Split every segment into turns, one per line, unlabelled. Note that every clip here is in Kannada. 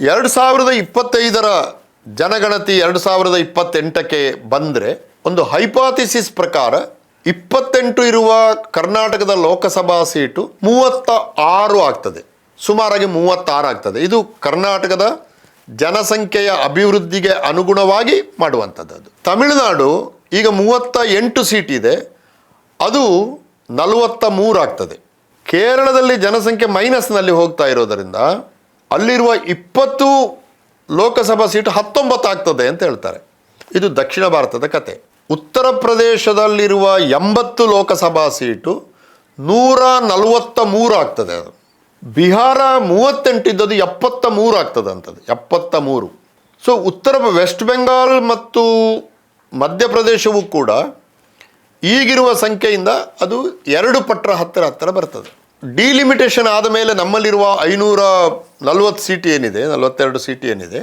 ಎರಡು ಸಾವಿರದ ಇಪ್ಪತ್ತೈದರ ಜನಗಣತಿ ಎರಡು ಸಾವಿರದ ಇಪ್ಪತ್ತೆಂಟಕ್ಕೆ ಬಂದರೆ ಒಂದು ಹೈಪಾಥಿಸಿಸ್ ಪ್ರಕಾರ ಇಪ್ಪತ್ತೆಂಟು ಇರುವ ಕರ್ನಾಟಕದ ಲೋಕಸಭಾ ಸೀಟು ಮೂವತ್ತ ಆರು ಆಗ್ತದೆ. ಸುಮಾರಾಗಿ ಮೂವತ್ತಾರು ಆಗ್ತದೆ. ಇದು ಕರ್ನಾಟಕದ ಜನಸಂಖ್ಯೆಯ ಅಭಿವೃದ್ಧಿಗೆ ಅನುಗುಣವಾಗಿ ಮಾಡುವಂಥದ್ದು. ತಮಿಳುನಾಡು ಈಗ ಮೂವತ್ತ ಎಂಟು ಸೀಟ್ ಇದೆ. ಅದು ನಲವತ್ತ ಮೂರು ಆಗ್ತದೆ. ಕೇರಳದಲ್ಲಿ ಜನಸಂಖ್ಯೆ ಮೈನಸ್ನಲ್ಲಿ ಹೋಗ್ತಾ ಇರೋದರಿಂದ ಅಲ್ಲಿರುವ ಇಪ್ಪತ್ತು ಲೋಕಸಭಾ ಸೀಟು ಹತ್ತೊಂಬತ್ತು ಆಗ್ತದೆ ಅಂತ ಹೇಳ್ತಾರೆ. ಇದು ದಕ್ಷಿಣ ಭಾರತದ ಕತೆ. ಉತ್ತರ ಪ್ರದೇಶದಲ್ಲಿರುವ ಎಂಬತ್ತು ಲೋಕಸಭಾ ಸೀಟು ನೂರ ನಲವತ್ತ ಮೂರು ಆಗ್ತದೆ ಅದು. ಬಿಹಾರ ಮೂವತ್ತೆಂಟಿದ್ದದು ಎಪ್ಪತ್ತ ಮೂರು ಆಗ್ತದೆ ಅಂತದ್ದು. ಎಪ್ಪತ್ತ ಮೂರು. ಸೊ ಉತ್ತರ ವೆಸ್ಟ್ ಬೆಂಗಾಲ್ ಮತ್ತು ಮಧ್ಯಪ್ರದೇಶವೂ ಕೂಡ ಈಗಿರುವ ಸಂಖ್ಯೆಯಿಂದ ಅದು ಎರಡು ಪಟ್ಟರ ಹತ್ತಿರ ಹತ್ತಿರ ಬರ್ತದೆ. ಡಿಲಿಮಿಟೇಷನ್ ಆದ ಮೇಲೆ ನಮ್ಮಲ್ಲಿರುವ ಐನೂರ ನಲ್ವತ್ತು ಸೀಟ್ ಏನಿದೆ, ನಲವತ್ತೆರಡು ಸೀಟ್ ಏನಿದೆ,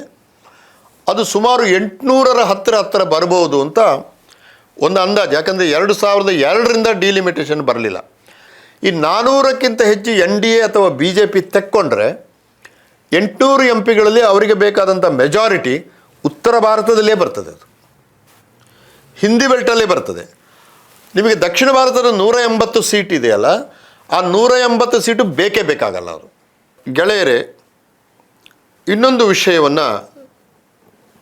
ಅದು ಸುಮಾರು ಎಂಟುನೂರರ ಹತ್ತಿರ ಹತ್ತಿರ ಬರಬಹುದು ಅಂತ ಒಂದು ಅಂದಾಜು. ಯಾಕಂದರೆ ಎರಡು ಸಾವಿರದ ಎರಡರಿಂದ ಡಿಲಿಮಿಟೇಷನ್ ಬರಲಿಲ್ಲ. ಈ ನಾನ್ನೂರಕ್ಕಿಂತ ಹೆಚ್ಚು ಎನ್ ಡಿ ಎ ಅಥವಾ ಬಿ ಜೆ ಪಿ ತೆಕ್ಕೊಂಡ್ರೆ ಎಂಟುನೂರು ಎಂ ಪಿಗಳಲ್ಲಿ ಅವರಿಗೆ ಬೇಕಾದಂಥ ಮೆಜಾರಿಟಿ ಉತ್ತರ ಭಾರತದಲ್ಲೇ ಬರ್ತದೆ ಅದು. ಹಿಂದಿ ಬೆಲ್ಟಲ್ಲೇ ಬರ್ತದೆ. ನಿಮಗೆ ದಕ್ಷಿಣ ಭಾರತದ ನೂರ ಎಂಬತ್ತು ಸೀಟ್ ಇದೆಯಲ್ಲ ಆ ನೂರ ಎಂಬತ್ತು ಸೀಟು ಬೇಕೇ ಬೇಕಾಗಲ್ಲ ಅವರು. ಗೆಳೆಯರೇ, ಇನ್ನೊಂದು ವಿಷಯವನ್ನು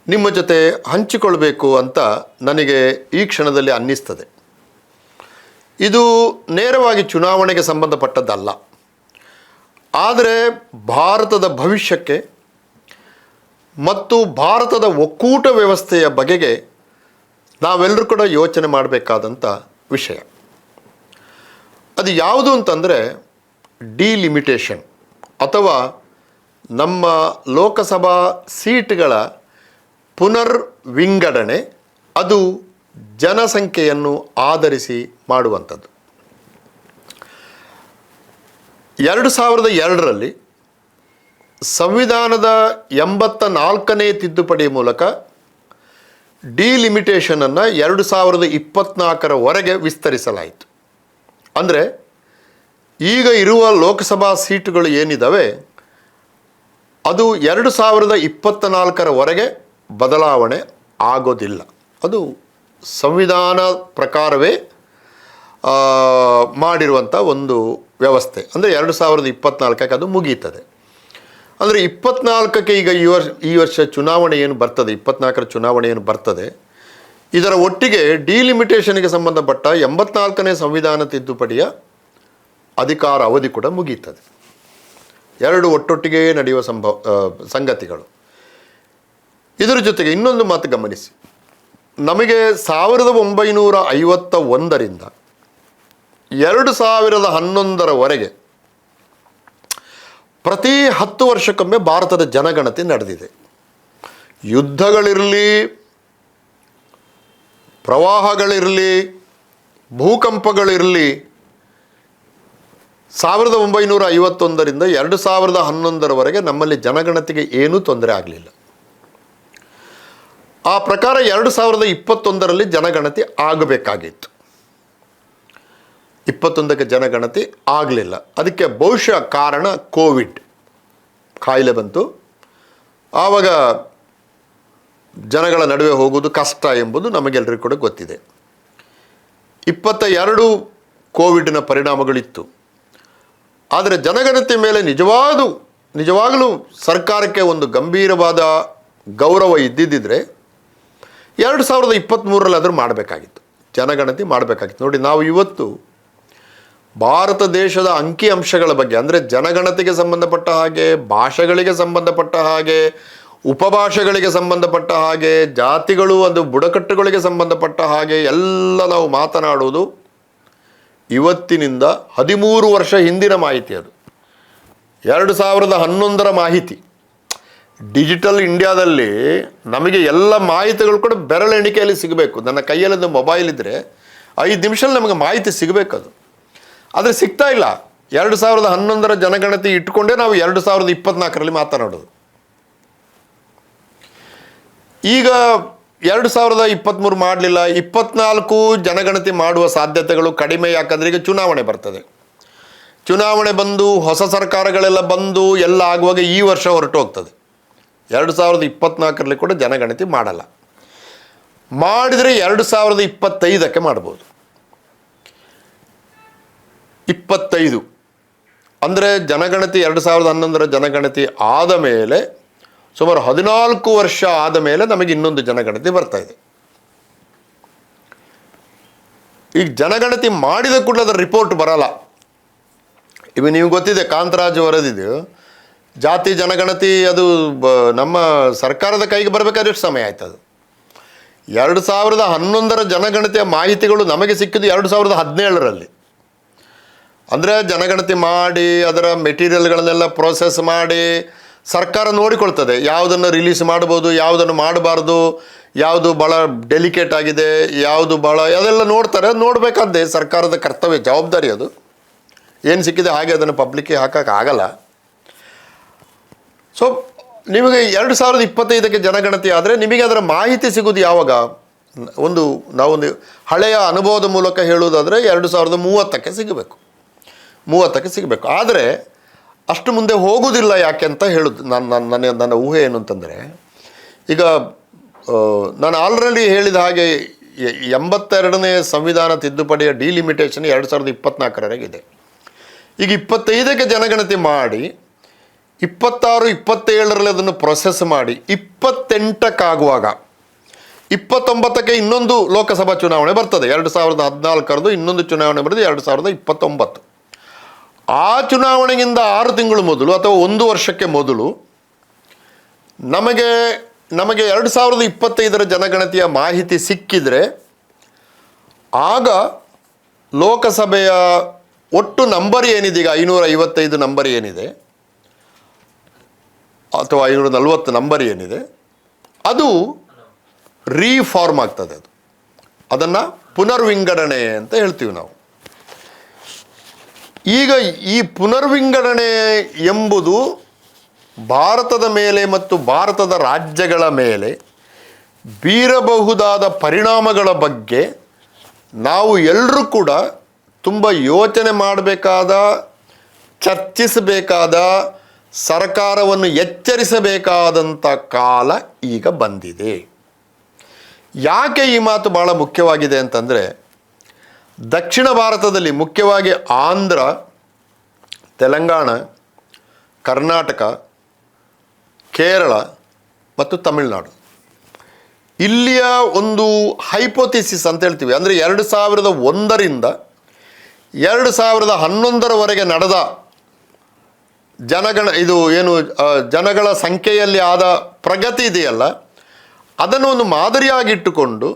ನಿಮ್ಮ ಜೊತೆ ಹಂಚಿಕೊಳ್ಬೇಕು ಅಂತ ನನಗೆ ಈ ಕ್ಷಣದಲ್ಲಿ ಅನ್ನಿಸ್ತದೆ. ಇದು ನೇರವಾಗಿ ಚುನಾವಣೆಗೆ ಸಂಬಂಧಪಟ್ಟದ್ದಲ್ಲ. ಆದರೆ ಭಾರತದ ಭವಿಷ್ಯಕ್ಕೆ ಮತ್ತು ಭಾರತದ ಒಕ್ಕೂಟ ವ್ಯವಸ್ಥೆಯ ಬಗೆಗೆ ನಾವೆಲ್ಲರೂ ಕೂಡ ಯೋಚನೆ ಮಾಡಬೇಕಾದಂಥ ವಿಷಯ. ಅದು ಯಾವುದು ಅಂತಂದರೆ ಡಿಲಿಮಿಟೇಷನ್ ಅಥವಾ ನಮ್ಮ ಲೋಕಸಭಾ ಸೀಟ್ಗಳ ಪುನರ್ ವಿಂಗಡಣೆ ಅದು ಜನಸಂಖ್ಯೆಯನ್ನು ಆಧರಿಸಿ ಮಾಡುವಂಥದ್ದು. ಎರಡು ಸಾವಿರದ ಎರಡರಲ್ಲಿ ಸಂವಿಧಾನದ ಎಂಬತ್ತ ನಾಲ್ಕನೇ ತಿದ್ದುಪಡಿ ಮೂಲಕ ಡಿಲಿಮಿಟೇಷನನ್ನು ಎರಡು ಸಾವಿರದ ಇಪ್ಪತ್ನಾಲ್ಕರವರೆಗೆ ವಿಸ್ತರಿಸಲಾಯಿತು. ಅಂದರೆ ಈಗ ಇರುವ ಲೋಕಸಭಾ ಸೀಟುಗಳು ಏನಿದ್ದಾವೆ ಅದು ಎರಡು ಸಾವಿರದ ಇಪ್ಪತ್ತ ನಾಲ್ಕರವರೆಗೆ ಬದಲಾವಣೆ ಆಗೋದಿಲ್ಲ. ಅದು ಸಂವಿಧಾನ ಪ್ರಕಾರವೇ ಮಾಡಿರುವಂಥ ಒಂದು ವ್ಯವಸ್ಥೆ. ಅಂದರೆ ಎರಡು ಸಾವಿರದ ಇಪ್ಪತ್ತ್ನಾಲ್ಕಕ್ಕೆ ಅದು ಮುಗೀತದೆ. ಅಂದರೆ ಇಪ್ಪತ್ನಾಲ್ಕಕ್ಕೆ ಈಗ ಈ ವರ್ಷ ಈ ವರ್ಷ ಚುನಾವಣೆ ಏನು ಬರ್ತದೆ, ಇಪ್ಪತ್ನಾಲ್ಕರ ಚುನಾವಣೆ ಏನು ಬರ್ತದೆ ಇದರ ಒಟ್ಟಿಗೆ ಡಿಲಿಮಿಟೇಷನ್ಗೆ ಸಂಬಂಧಪಟ್ಟ ಎಂಬತ್ನಾಲ್ಕನೇ ಸಂವಿಧಾನ ತಿದ್ದುಪಡಿಯ ಅಧಿಕಾರ ಅವಧಿ ಕೂಡ ಮುಗಿಯುತ್ತದೆ. ಎರಡು ಒಟ್ಟೊಟ್ಟಿಗೆ ನಡೆಯುವ ಸಂಭವ ಸಂಗತಿಗಳು. ಇದರ ಜೊತೆಗೆ ಇನ್ನೊಂದು ಮಾತು ಗಮನಿಸಿ. ನಮಗೆ ಸಾವಿರದ ಒಂಬೈನೂರ ಐವತ್ತ ಒಂದರಿಂದ ಎರಡು ಸಾವಿರದ ಹನ್ನೊಂದರವರೆಗೆ ಪ್ರತಿ ಹತ್ತು ವರ್ಷಕ್ಕೊಮ್ಮೆ ಭಾರತದ ಜನಗಣತಿ ನಡೆದಿದೆ. ಯುದ್ಧಗಳಿರಲಿ ಪ್ರವಾಹಗಳಿರಲಿ, ಭೂಕಂಪಗಳಿರಲಿ, ಸಾವಿರದ ಒಂಬೈನೂರ ಐವತ್ತೊಂದರಿಂದ ಎರಡು ಸಾವಿರದ ಹನ್ನೊಂದರವರೆಗೆ ನಮ್ಮಲ್ಲಿ ಜನಗಣತಿಗೆ ಏನೂ ತೊಂದರೆ ಆಗಲಿಲ್ಲ. ಆ ಪ್ರಕಾರ ಎರಡು ಸಾವಿರದ ಇಪ್ಪತ್ತೊಂದರಲ್ಲಿ ಜನಗಣತಿ ಆಗಬೇಕಾಗಿತ್ತು. ಇಪ್ಪತ್ತೊಂದಕ್ಕೆ ಜನಗಣತಿ ಆಗಲಿಲ್ಲ. ಅದಕ್ಕೆ ಬಹುಶಃ ಕಾರಣ ಕೋವಿಡ್. ಕಾಯಿಲೆ ಬಂತು. ಆವಾಗ ಜನಗಳ ನಡುವೆ ಹೋಗುವುದು ಕಷ್ಟ ಎಂಬುದು ನಮಗೆಲ್ಲರಿಗೂ ಕೂಡ ಗೊತ್ತಿದೆ. ಇಪ್ಪತ್ತ ಎರಡು ಕೋವಿಡ್ನ ಪರಿಣಾಮಗಳಿತ್ತು. ಆದರೆ ಜನಗಣತಿ ಮೇಲೆ ನಿಜವಾದ, ನಿಜವಾಗಲೂ ಸರ್ಕಾರಕ್ಕೆ ಒಂದು ಗಂಭೀರವಾದ ಗೌರವ ಇದ್ದಿದ್ದರೆ ಎರಡು ಸಾವಿರದ ಇಪ್ಪತ್ತ್ಮೂರರಲ್ಲಿ ಆದರೂ ಮಾಡಬೇಕಾಗಿತ್ತು. ಜನಗಣತಿ ಮಾಡಬೇಕಾಗಿತ್ತು. ನೋಡಿ, ನಾವು ಇವತ್ತು ಭಾರತ ದೇಶದ ಅಂಕಿ ಅಂಶಗಳ ಬಗ್ಗೆ, ಅಂದರೆ ಜನಗಣತಿಗೆ ಸಂಬಂಧಪಟ್ಟ ಹಾಗೆ, ಭಾಷೆಗಳಿಗೆ ಸಂಬಂಧಪಟ್ಟ ಹಾಗೆ ಉಪಭಾಷೆಗಳಿಗೆ ಸಂಬಂಧಪಟ್ಟ ಹಾಗೆ, ಜಾತಿಗಳು ಒಂದು ಬುಡಕಟ್ಟುಗಳಿಗೆ ಸಂಬಂಧಪಟ್ಟ ಹಾಗೆ ಎಲ್ಲ ನಾವು ಮಾತನಾಡುವುದು ಇವತ್ತಿನಿಂದ ಹದಿಮೂರು ವರ್ಷ ಹಿಂದಿನ ಮಾಹಿತಿ ಅದು. ಎರಡು ಸಾವಿರದ ಹನ್ನೊಂದರ ಮಾಹಿತಿ. ಡಿಜಿಟಲ್ ಇಂಡಿಯಾದಲ್ಲಿ ನಮಗೆ ಎಲ್ಲ ಮಾಹಿತಿಗಳು ಕೂಡ ಬೆರಳೆಣಿಕೆಯಲ್ಲಿ ಸಿಗಬೇಕು. ನನ್ನ ಕೈಯಲ್ಲೊಂದು ಮೊಬೈಲ್ ಇದ್ದರೆ ಐದು ನಿಮಿಷದಲ್ಲಿ ನಮಗೆ ಮಾಹಿತಿ ಸಿಗಬೇಕು ಅದು ಆದರೆ ಸಿಗ್ತಾ ಇಲ್ಲ. ಎರಡು ಸಾವಿರದ ಹನ್ನೊಂದರ ಜನಗಣತಿ ಇಟ್ಕೊಂಡೇ ನಾವು ಎರಡು ಸಾವಿರದ ಇಪ್ಪತ್ನಾಲ್ಕರಲ್ಲಿ ಮಾತನಾಡೋದು. ಈಗ ಎರಡು ಸಾವಿರದ ಇಪ್ಪತ್ತ್ಮೂರು ಮಾಡಲಿಲ್ಲ, ಇಪ್ಪತ್ನಾಲ್ಕು ಜನಗಣತಿ ಮಾಡುವ ಸಾಧ್ಯತೆಗಳು ಕಡಿಮೆ, ಯಾಕಂದರೆ ಈಗ ಚುನಾವಣೆ ಬರ್ತದೆ. ಚುನಾವಣೆ ಬಂದು ಹೊಸ ಸರ್ಕಾರಗಳೆಲ್ಲ ಬಂದು ಎಲ್ಲ ಆಗುವಾಗ ಈ ವರ್ಷ ಹೊರಟು ಹೋಗ್ತದೆ ಎರಡು ಸಾವಿರದ ಇಪ್ಪತ್ನಾಲ್ಕರಲ್ಲಿ ಕೂಡ ಜನಗಣತಿ ಮಾಡಲ್ಲ. ಮಾಡಿದರೆ ಎರಡು ಸಾವಿರದ ಇಪ್ಪತ್ತೈದಕ್ಕೆ ಮಾಡ್ಬೋದು. ಇಪ್ಪತ್ತೈದು. ಅಂದರೆ ಜನಗಣತಿ ಎರಡು ಸಾವಿರದ ಹನ್ನೊಂದರ ಜನಗಣತಿ ಆದ ಮೇಲೆ ಸುಮಾರು ಹದಿನಾಲ್ಕು ವರ್ಷ ಆದ ಮೇಲೆ ನಮಗೆ ಇನ್ನೊಂದು ಜನಗಣತಿ ಬರ್ತಾ ಇದೆ. ಈಗ ಜನಗಣತಿ ಮಾಡಿದ ಕೂಡಲೇ ಅದರ ರಿಪೋರ್ಟ್ ಬರಲ್ಲ. ಇವಾಗ ನೀವು ಗೊತ್ತಿದೆ ಕಾಂತರಾಜ್ ವರದಿದು ಜಾತಿ ಜನಗಣತಿ ಅದು ನಮ್ಮ ಸರ್ಕಾರದ ಕೈಗೆ ಬರಬೇಕಾದ್ರೆ ಎಷ್ಟು ಸಮಯ ಆಯ್ತು ಅದು ಎರಡು ಸಾವಿರದ ಹನ್ನೊಂದರ ಜನಗಣತಿಯ ಮಾಹಿತಿಗಳು ನಮಗೆ ಸಿಕ್ಕಿದ್ದು ಎರಡು ಸಾವಿರದ ಹದಿನೇಳರಲ್ಲಿ. ಅಂದರೆ ಜನಗಣತಿ ಮಾಡಿ, ಅದರ ಮೆಟೀರಿಯಲ್ಗಳನ್ನೆಲ್ಲ ಪ್ರೋಸೆಸ್ ಮಾಡಿ ಸರ್ಕಾರ ನೋಡಿಕೊಳ್ತದೆ. ಯಾವುದನ್ನು ರಿಲೀಸ್ ಮಾಡ್ಬೋದು, ಯಾವುದನ್ನು ಮಾಡಬಾರ್ದು, ಯಾವುದು ಭಾಳ ಡೆಲಿಕೇಟ್ ಆಗಿದೆ, ಯಾವುದು ಭಾಳ ಅದೆಲ್ಲ ನೋಡ್ತಾರೆ. ಅದು ನೋಡಬೇಕಾದ್ದೇ ಸರ್ಕಾರದ ಕರ್ತವ್ಯ ಜವಾಬ್ದಾರಿ ಅದು. ಏನು ಸಿಕ್ಕಿದೆ ಹಾಗೆ ಅದನ್ನು ಪಬ್ಲಿಕ್ಗೆ ಹಾಕೋಕೆ ಆಗಲ್ಲ. ಸೊ ನಿಮಗೆ ಎರಡು ಸಾವಿರದ ಇಪ್ಪತ್ತೈದಕ್ಕೆ ಜನಗಣತಿ ಆದರೆ ನಿಮಗೆ ಅದರ ಮಾಹಿತಿ ಸಿಗೋದು ಯಾವಾಗ? ಒಂದು ನಾವೊಂದು ಹಳೆಯ ಅನುಭವದ ಮೂಲಕ ಹೇಳುವುದಾದರೆ ಎರಡು ಸಾವಿರದ ಮೂವತ್ತಕ್ಕೆ ಸಿಗಬೇಕು. ಮೂವತ್ತಕ್ಕೆ ಸಿಗಬೇಕು. ಆದರೆ ಅಷ್ಟು ಮುಂದೆ ಹೋಗುವುದಿಲ್ಲ ಯಾಕೆ ಅಂತ ಹೇಳುದು ನನ್ನ ನನ್ನ ನನ್ನ ನನ್ನ ಊಹೆ ಏನು ಅಂತಂದರೆ, ಈಗ ನಾನು ಆಲ್ರೆಡಿ ಹೇಳಿದ ಹಾಗೆ ಎಂಬತ್ತೆರಡನೇ ಸಂವಿಧಾನ ತಿದ್ದುಪಡಿಯ ಡಿಲಿಮಿಟೇಷನ್ ಎರಡು ಸಾವಿರದ ಇಪ್ಪತ್ನಾಲ್ಕರವರೆಗೆ ಇದೆ. ಈಗ ಇಪ್ಪತ್ತೈದಕ್ಕೆ ಜನಗಣತಿ ಮಾಡಿ, ಇಪ್ಪತ್ತಾರು, ಇಪ್ಪತ್ತೇಳರಲ್ಲಿ ಅದನ್ನು ಪ್ರೊಸೆಸ್ ಮಾಡಿ, ಇಪ್ಪತ್ತೆಂಟಕ್ಕಾಗುವಾಗ, ಇಪ್ಪತ್ತೊಂಬತ್ತಕ್ಕೆ ಇನ್ನೊಂದು ಲೋಕಸಭಾ ಚುನಾವಣೆ ಬರ್ತದೆ. ಎರಡು ಸಾವಿರದ ಹದಿನಾಲ್ಕರದು ಇನ್ನೊಂದು ಚುನಾವಣೆ ಬರೆದು ಎರಡು ಸಾವಿರದ ಇಪ್ಪತ್ತೊಂಬತ್ತು. ಆ ಚುನಾವಣೆಯಿಂದ ಆರು ತಿಂಗಳು ಮೊದಲು ಅಥವಾ ಒಂದು ವರ್ಷಕ್ಕೆ ಮೊದಲು ನಮಗೆ ನಮಗೆ ಎರಡು ಸಾವಿರದ ಇಪ್ಪತ್ತೈದರ ಜನಗಣತಿಯ ಮಾಹಿತಿ ಸಿಕ್ಕಿದರೆ ಆಗ ಲೋಕಸಭೆಯ ಒಟ್ಟು ನಂಬರ್ ಏನಿದೆ ಈಗ ಐನೂರ ಐವತ್ತೈದು ನಂಬರ್ ಏನಿದೆ? ಅಥವಾ ಐನೂರ ನಲವತ್ತು ನಂಬರ್ ಏನಿದೆ? ಅದು ರೀಫಾರ್ಮ್ ಆಗ್ತದೆ ಅದು. ಅದನ್ನು ಪುನರ್ವಿಂಗಡಣೆ ಅಂತ ಹೇಳ್ತೀವಿ ನಾವು. ಈಗ ಈ ಪುನರ್ವಿಂಗಡಣೆ ಎಂಬುದು ಭಾರತದ ಮೇಲೆ ಮತ್ತು ಭಾರತದ ರಾಜ್ಯಗಳ ಮೇಲೆ ಬೀರಬಹುದಾದ ಪರಿಣಾಮಗಳ ಬಗ್ಗೆ ನಾವು ಎಲ್ಲರೂ ಕೂಡ ತುಂಬ ಯೋಚನೆ ಮಾಡಬೇಕಾದ, ಚರ್ಚಿಸಬೇಕಾದ, ಸರ್ಕಾರವನ್ನು ಎಚ್ಚರಿಸಬೇಕಾದಂಥ ಕಾಲ ಈಗ ಬಂದಿದೆ. ಯಾಕೆ ಈ ಮಾತು ಭಾಳ ಮುಖ್ಯವಾಗಿದೆ ಅಂತಂದರೆ ದಕ್ಷಿಣ ಭಾರತದಲ್ಲಿ ಮುಖ್ಯವಾಗಿ ಆಂಧ್ರ, ತೆಲಂಗಾಣ, ಕರ್ನಾಟಕ, ಕೇರಳ ಮತ್ತು ತಮಿಳುನಾಡು. ಇಲ್ಲಿಯ ಒಂದು ಹೈಪೋಥಿಸಿಸ್ ಅಂತ ಹೇಳ್ತೀವಿ. ಅಂದರೆ ಎರಡು ಸಾವಿರದ ಒಂದರಿಂದ ಎರಡು ಸಾವಿರದ ಹನ್ನೊಂದರವರೆಗೆ ನಡೆದ ಜನಗಣ ಇದು ಏನು ಜನಗಳ ಸಂಖ್ಯೆಯಲ್ಲಿ ಆದ ಪ್ರಗತಿ ಇದೆಯಲ್ಲ, ಅದನ್ನು ಒಂದು ಮಾದರಿಯಾಗಿಟ್ಟುಕೊಂಡು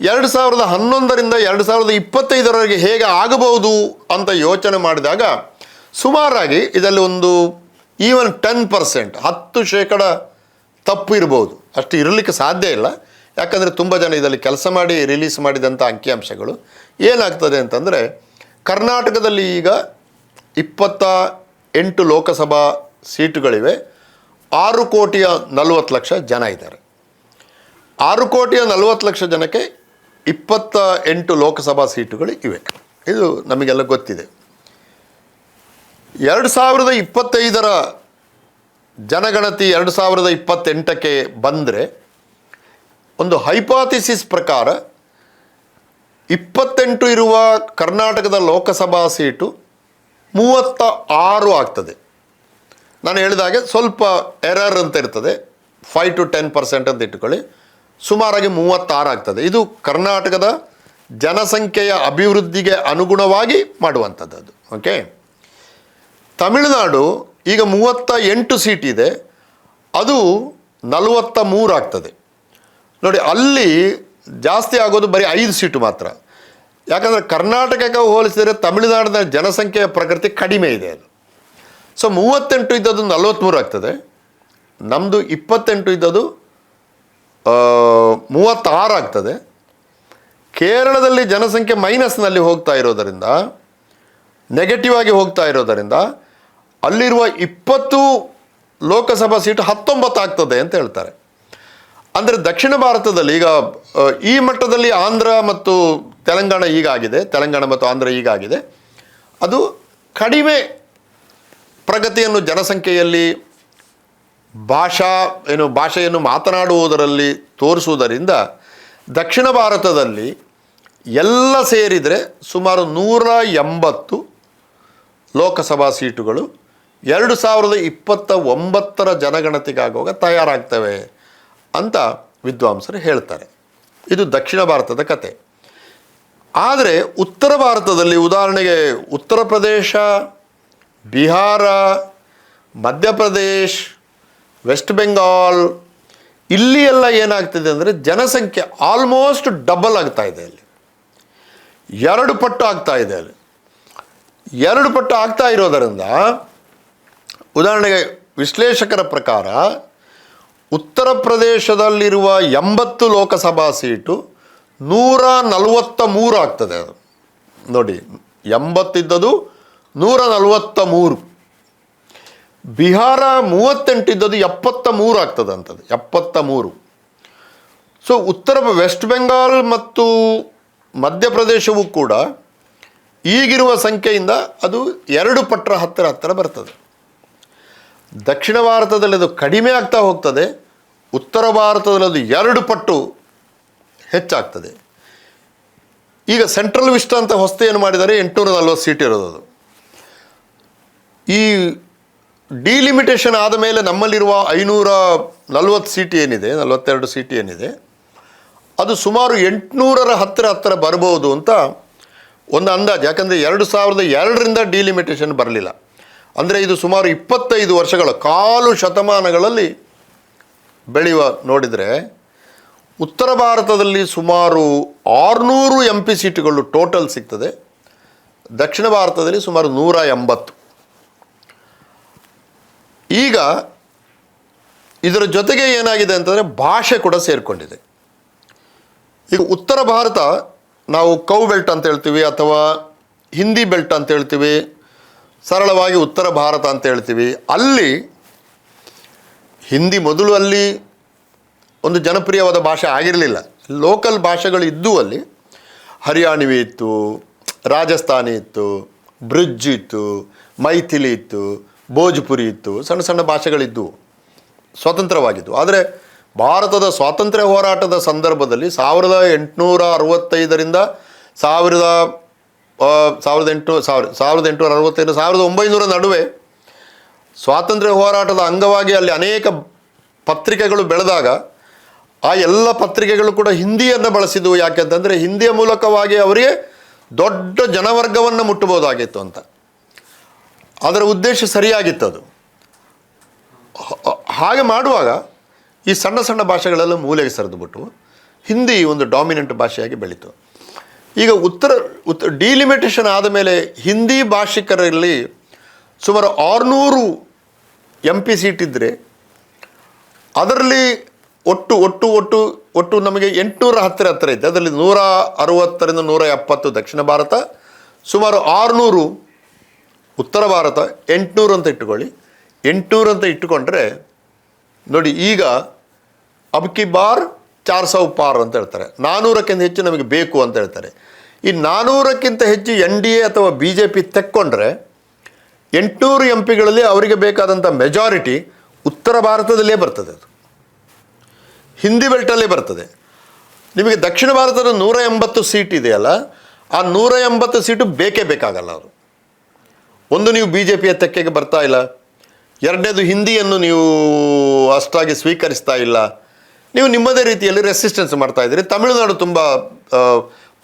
ಎರಡು ಸಾವಿರದ ಹನ್ನೊಂದರಿಂದ ಎರಡು ಸಾವಿರದ ಇಪ್ಪತ್ತೈದರವರೆಗೆ ಹೇಗೆ ಆಗಬಹುದು ಅಂತ ಯೋಚನೆ ಮಾಡಿದಾಗ ಸುಮಾರಾಗಿ ಇದರಲ್ಲಿ ಒಂದು ಈವನ್ ಟೆನ್ ಪರ್ಸೆಂಟ್ ಹತ್ತು ಶೇಕಡ ತಪ್ಪು ಇರ್ಬೋದು. ಅಷ್ಟು ಇರಲಿಕ್ಕೆ ಸಾಧ್ಯ ಇಲ್ಲ. ಯಾಕಂದರೆ ತುಂಬ ಜನ ಇದರಲ್ಲಿ ಕೆಲಸ ಮಾಡಿ ರಿಲೀಸ್ ಮಾಡಿದಂಥ ಅಂಕಿಅಂಶಗಳು. ಏನಾಗ್ತದೆ ಅಂತಂದರೆ ಕರ್ನಾಟಕದಲ್ಲಿ ಈಗ ಇಪ್ಪತ್ತ ಎಂಟು ಲೋಕಸಭಾ ಸೀಟುಗಳಿವೆ. ಆರು ಕೋಟಿಯ ನಲವತ್ತು ಲಕ್ಷ ಜನ ಇದ್ದಾರೆ. ಆರು ಕೋಟಿಯ ನಲವತ್ತು ಲಕ್ಷ ಜನಕ್ಕೆ ಇಪ್ಪತ್ತ ಎಂಟು ಲೋಕಸಭಾ ಸೀಟುಗಳು ಇವೆ. ಇದು ನಮಗೆಲ್ಲ ಗೊತ್ತಿದೆ. ಎರಡು ಸಾವಿರದ ಇಪ್ಪತ್ತೈದರ ಜನಗಣತಿ ಎರಡು ಸಾವಿರದ ಇಪ್ಪತ್ತೆಂಟಕ್ಕೆ ಬಂದರೆ ಒಂದು ಹೈಪಾಥಿಸಿಸ್ ಪ್ರಕಾರ ಇಪ್ಪತ್ತೆಂಟು ಇರುವ ಕರ್ನಾಟಕದ ಲೋಕಸಭಾ ಸೀಟು ಮೂವತ್ತ ಆರು ಆಗ್ತದೆ. ನಾನು ಹೇಳಿದ ಹಾಗೆ ಸ್ವಲ್ಪ ಎರರ್ ಅಂತ ಇರ್ತದೆ. ಫೈವ್ ಟು ಟೆನ್ ಪರ್ಸೆಂಟ್ ಅಂತ ಇಟ್ಕೊಳ್ಳಿ ಸುಮಾರಾಗಿ ಮೂವತ್ತಾರು ಆಗ್ತದೆ. ಇದು ಕರ್ನಾಟಕದ ಜನಸಂಖ್ಯೆಯ ಅಭಿವೃದ್ಧಿಗೆ ಅನುಗುಣವಾಗಿ ಮಾಡುವಂಥದ್ದು ಅದು. ಓಕೆ ತಮಿಳುನಾಡು ಈಗ ಮೂವತ್ತ ಎಂಟು ಸೀಟ್ ಇದೆ. ಅದು ನಲವತ್ತ ಮೂರು ಆಗ್ತದೆ. ನೋಡಿ, ಅಲ್ಲಿ ಜಾಸ್ತಿ ಆಗೋದು ಬರೀ ಐದು ಸೀಟು ಮಾತ್ರ. ಯಾಕಂದರೆ ಕರ್ನಾಟಕಕ್ಕೆ ಹೋಲಿಸಿದರೆ ತಮಿಳುನಾಡಿನ ಜನಸಂಖ್ಯೆಯ ಪ್ರಕೃತಿ ಕಡಿಮೆ ಇದೆ ಅದು. ಸೊ ಮೂವತ್ತೆಂಟು ಇದ್ದದ್ದು ನಲವತ್ತ್ಮೂರು ಆಗ್ತದೆ. ನಮ್ಮದು ಇಪ್ಪತ್ತೆಂಟು ಇದ್ದದ್ದು ಆ, ಮೂವತ್ತಾರು ಆಗ್ತದೆ. ಕೇರಳದಲ್ಲಿ ಜನಸಂಖ್ಯೆ ಮೈನಸ್ನಲ್ಲಿ ಹೋಗ್ತಾ ಇರೋದರಿಂದ ನೆಗೆಟಿವ್ ಆಗಿ ಹೋಗ್ತಾ ಇರೋದರಿಂದ ಅಲ್ಲಿರುವ ಇಪ್ಪತ್ತು ಲೋಕಸಭಾ ಸೀಟು ಹತ್ತೊಂಬತ್ತು ಆಗ್ತದೆ ಅಂತ ಹೇಳ್ತಾರೆ. ಅಂದರೆ ದಕ್ಷಿಣ ಭಾರತದಲ್ಲಿ ಈಗ ಈ ಮಟ್ಟದಲ್ಲಿ ಆಂಧ್ರ ಮತ್ತು ತೆಲಂಗಾಣ ಈಗಾಗಿದೆ ತೆಲಂಗಾಣ ಮತ್ತು ಆಂಧ್ರ ಈಗಾಗಿದೆ ಅದು ಕಡಿಮೆ ಪ್ರಗತಿಯನ್ನು ಜನಸಂಖ್ಯೆಯಲ್ಲಿ ಭಾಷಾ ಏನು ಭಾಷೆಯನ್ನು ಮಾತನಾಡುವುದರಲ್ಲಿ ತೋರಿಸುವುದರಿಂದ ದಕ್ಷಿಣ ಭಾರತದಲ್ಲಿ ಎಲ್ಲ ಸೇರಿದರೆ ಸುಮಾರು ನೂರ ಎಂಬತ್ತು ಲೋಕಸಭಾ ಸೀಟುಗಳು ಎರಡು ಸಾವಿರದ ಇಪ್ಪತ್ತ ಒಂಬತ್ತರ ಜನಗಣತಿಗಾಗುವಾಗ ತಯಾರಾಗ್ತವೆ ಅಂತ ವಿದ್ವಾಂಸರು ಹೇಳ್ತಾರೆ. ಇದು ದಕ್ಷಿಣ ಭಾರತದ ಕತೆ. ಆದರೆ ಉತ್ತರ ಭಾರತದಲ್ಲಿ ಉದಾಹರಣೆಗೆ ಉತ್ತರ ಪ್ರದೇಶ, ಬಿಹಾರ ಮಧ್ಯಪ್ರದೇಶ್ ವೆಸ್ಟ್ ಬೆಂಗಾಲ್ ಇಲ್ಲಿ ಎಲ್ಲ ಏನಾಗ್ತಿದೆ ಅಂದರೆ ಜನಸಂಖ್ಯೆ ಆಲ್ಮೋಸ್ಟ್ ಡಬಲ್ ಆಗ್ತಾ ಇದೆ ಅಲ್ಲಿ. ಎರಡು ಪಟ್ಟು ಆಗ್ತಾ ಇದೆ ಅಲ್ಲಿ. ಎರಡು ಪಟ್ಟು ಆಗ್ತಾ ಇರೋದರಿಂದ ಉದಾಹರಣೆಗೆ ವಿಶ್ಲೇಷಕರ ಪ್ರಕಾರ ಉತ್ತರ ಪ್ರದೇಶದಲ್ಲಿರುವ ಎಂಬತ್ತು ಲೋಕಸಭಾ ಸೀಟು ನೂರ ನಲವತ್ತ ಮೂರು ಆಗ್ತದೆ ಅದು. ನೋಡಿ, ಎಂಬತ್ತಿದ್ದದು ನೂರ ನಲವತ್ತ ಮೂರು ಬಿಹಾರ ಮೂವತ್ತೆಂಟಿದ್ದದು ಎಪ್ಪತ್ತ ಮೂರು ಆಗ್ತದೆ ಅಂಥದ್ದು ಎಪ್ಪತ್ತ ಮೂರು ಸೊ ಉತ್ತರ ವೆಸ್ಟ್ ಬೆಂಗಾಲ್ ಮತ್ತು ಮಧ್ಯಪ್ರದೇಶವೂ ಕೂಡ ಈಗಿರುವ ಸಂಖ್ಯೆಯಿಂದ ಅದು ಎರಡು ಪಟ್ಟರ ಹತ್ತಿರ ಹತ್ತಿರ ಬರ್ತದೆ. ದಕ್ಷಿಣ ಭಾರತದಲ್ಲಿ ಅದು ಕಡಿಮೆ ಆಗ್ತಾ ಹೋಗ್ತದೆ, ಉತ್ತರ ಭಾರತದಲ್ಲಿ ಅದು ಎರಡು ಪಟ್ಟು ಹೆಚ್ಚಾಗ್ತದೆ. ಈಗ ಸೆಂಟ್ರಲ್ ವಿಸ್ಟ್ ಅಂತ ಹೊಸ್ತೆಯನ್ನು ಮಾಡಿದರೆ ಎಂಟುನೂರ ನಲ್ವತ್ತು ಸೀಟ್ ಇರೋದು ಅದು. ಈ ಡಿಲಿಮಿಟೇಷನ್ ಆದ ಮೇಲೆ ನಮ್ಮಲ್ಲಿರುವ ಐನೂರ ನಲ್ವತ್ತು ಸೀಟ್ ಏನಿದೆ, ನಲವತ್ತೆರಡು ಸೀಟ್ ಏನಿದೆ, ಅದು ಸುಮಾರು ಎಂಟುನೂರರ ಹತ್ತಿರ ಹತ್ತಿರ ಬರ್ಬೋದು ಅಂತ ಒಂದು ಅಂದಾಜು. ಯಾಕಂದರೆ ಎರಡು ಸಾವಿರದ ಎರಡರಿಂದ ಡಿಲಿಮಿಟೇಷನ್ ಬರಲಿಲ್ಲ. ಅಂದರೆ ಇದು ಸುಮಾರು ಇಪ್ಪತ್ತೈದು ವರ್ಷಗಳ, ಕಾಲು ಶತಮಾನಗಳಲ್ಲಿ ಬೆಳೆಯುವ, ನೋಡಿದರೆ ಉತ್ತರ ಭಾರತದಲ್ಲಿ ಸುಮಾರು ಆರುನೂರು ಎಂ ಪಿ ಸೀಟುಗಳು ಟೋಟಲ್ ಸಿಗ್ತದೆ. ದಕ್ಷಿಣ ಭಾರತದಲ್ಲಿ ಸುಮಾರು ನೂರ ಎಂಬತ್ತು. ಈಗ ಇದರ ಜೊತೆಗೆ ಏನಾಗಿದೆ ಅಂತಂದರೆ ಭಾಷೆ ಕೂಡ ಸೇರಿಕೊಂಡಿದೆ. ಈಗ ಉತ್ತರ ಭಾರತ ನಾವು ಕೌ ಬೆಲ್ಟ್ ಅಂತ ಹೇಳ್ತೀವಿ ಅಥವಾ ಹಿಂದಿ ಬೆಲ್ಟ್ ಅಂತ ಹೇಳ್ತೀವಿ, ಸರಳವಾಗಿ ಉತ್ತರ ಭಾರತ ಅಂತ ಹೇಳ್ತೀವಿ. ಅಲ್ಲಿ ಹಿಂದಿ ಮೊದಲು ಅಲ್ಲಿ ಒಂದು ಜನಪ್ರಿಯವಾದ ಭಾಷೆ ಆಗಿರಲಿಲ್ಲ. ಲೋಕಲ್ ಭಾಷೆಗಳು ಇದ್ದವು ಅಲ್ಲಿ ಹರಿಯಾಣವಿ ಇತ್ತು, ರಾಜಸ್ಥಾನಿ ಇತ್ತು ಬ್ರಿಜ್ ಇತ್ತು, ಮೈಥಿಲಿ ಇತ್ತು ಭೋಜ್ಪುರಿ ಇತ್ತು, ಸಣ್ಣ ಸಣ್ಣ ಭಾಷೆಗಳಿದ್ದವು ಸ್ವತಂತ್ರವಾಗಿದ್ದವು ಆದರೆ ಭಾರತದ ಸ್ವಾತಂತ್ರ್ಯ ಹೋರಾಟದ ಸಂದರ್ಭದಲ್ಲಿ ಸಾವಿರದ ಎಂಟುನೂರ ಅರವತ್ತೈದರಿಂದ ಸಾವಿರದ ಸಾವಿರದ ಎಂಟು, ಸಾವಿರ, ಸಾವಿರದ ಎಂಟುನೂರ ಅರವತ್ತೈದು, ಸಾವಿರದ ಒಂಬೈನೂರ ನಡುವೆ ಸ್ವಾತಂತ್ರ್ಯ ಹೋರಾಟದ ಅಂಗವಾಗಿ ಅಲ್ಲಿ ಅನೇಕ ಪತ್ರಿಕೆಗಳು ಬೆಳೆದಾಗ ಆ ಎಲ್ಲ ಪತ್ರಿಕೆಗಳು ಕೂಡ ಹಿಂದಿಯನ್ನು ಬಳಸಿದವು. ಯಾಕೆಂತಂದರೆ ಹಿಂದಿಯ ಮೂಲಕವಾಗಿ ಅವರಿಗೆ ದೊಡ್ಡ ಜನವರ್ಗವನ್ನು ಮುಟ್ಟಬಹುದಾಗಿತ್ತು ಅಂತ. ಅದರ ಉದ್ದೇಶ ಸರಿಯಾಗಿತ್ತು ಅದು. ಹಾಗೆ ಮಾಡುವಾಗ ಈ ಸಣ್ಣ ಸಣ್ಣ ಭಾಷೆಗಳೆಲ್ಲ ಮೂಲೆಗೆ ಸರಿದುಬಿಟ್ಟು ಹಿಂದಿ ಒಂದು ಡಾಮಿನೆಂಟ್ ಭಾಷೆಯಾಗಿ ಬೆಳೀತು. ಈಗ ಉತ್ತರ, ಉತ್ ಡಿಲಿಮಿಟೇಷನ್ ಆದ ಮೇಲೆ ಹಿಂದಿ ಭಾಷಿಕರಲ್ಲಿ ಸುಮಾರು ಆರುನೂರು ಎಂ ಪಿ ಸೀಟ್ ಇದ್ದರೆ ಅದರಲ್ಲಿ ಒಟ್ಟು ಒಟ್ಟು ಒಟ್ಟು ಒಟ್ಟು ನಮಗೆ ಎಂಟುನೂರ ಹತ್ತಿರ ಹತ್ತಿರ ಇದೆ ಅದರಲ್ಲಿ ನೂರ ಅರವತ್ತರಿಂದ ನೂರ ಎಪ್ಪತ್ತು ದಕ್ಷಿಣ ಭಾರತ, ಸುಮಾರು ಆರುನೂರು ಉತ್ತರ ಭಾರತ ಎಂಟುನೂರು ಅಂತ ಇಟ್ಟುಕೊಳ್ಳಿ. ಎಂಟುನೂರು ಅಂತ ಇಟ್ಟುಕೊಂಡ್ರೆ ನೋಡಿ ಈಗ ಅಬ್ಕಿ ಬಾರ್ ಚಾರ್ ಸಾವು ಪಾರ್ ಅಂತ ಹೇಳ್ತಾರೆ. ನಾನ್ನೂರಕ್ಕಿಂತ ಹೆಚ್ಚು ನಮಗೆ ಬೇಕು ಅಂತ ಹೇಳ್ತಾರೆ. ಈ ನಾನ್ನೂರಕ್ಕಿಂತ ಹೆಚ್ಚು ಎನ್ ಡಿ ಎ ಅಥವಾ ಬಿ ಜೆ ಪಿ ತೆಕ್ಕೊಂಡ್ರೆ ಎಂಟುನೂರು ಎಂ ಪಿಗಳಲ್ಲಿ ಅವರಿಗೆ ಬೇಕಾದಂಥ ಮೆಜಾರಿಟಿ ಉತ್ತರ ಭಾರತದಲ್ಲೇ ಬರ್ತದೆ ಅದು. ಹಿಂದಿ ಬೆಲ್ಟಲ್ಲೇ ಬರ್ತದೆ. ನಿಮಗೆ ದಕ್ಷಿಣ ಭಾರತದ ನೂರ ಎಂಬತ್ತು ಸೀಟ್ ಇದೆಯಲ್ಲ, ಆ ನೂರ ಎಂಬತ್ತು ಸೀಟು ಬೇಕೇ ಬೇಕಾಗಲ್ಲ ಅವರು ಒಂದು ನೀವು ಬಿ ಜೆ ಪಿಯ ತೆಕ್ಕೆಗೆ ಬರ್ತಾ ಇಲ್ಲ. ಎರಡನೇದು ಹಿಂದಿಯನ್ನು ನೀವು ಅಷ್ಟಾಗಿ ಸ್ವೀಕರಿಸ್ತಾ ಇಲ್ಲ. ನೀವು ನಿಮ್ಮದೇ ರೀತಿಯಲ್ಲಿ ರೆಸಿಸ್ಟೆನ್ಸ್ ಮಾಡ್ತಾ ಇದ್ದೀರಿ. ತಮಿಳುನಾಡು ತುಂಬ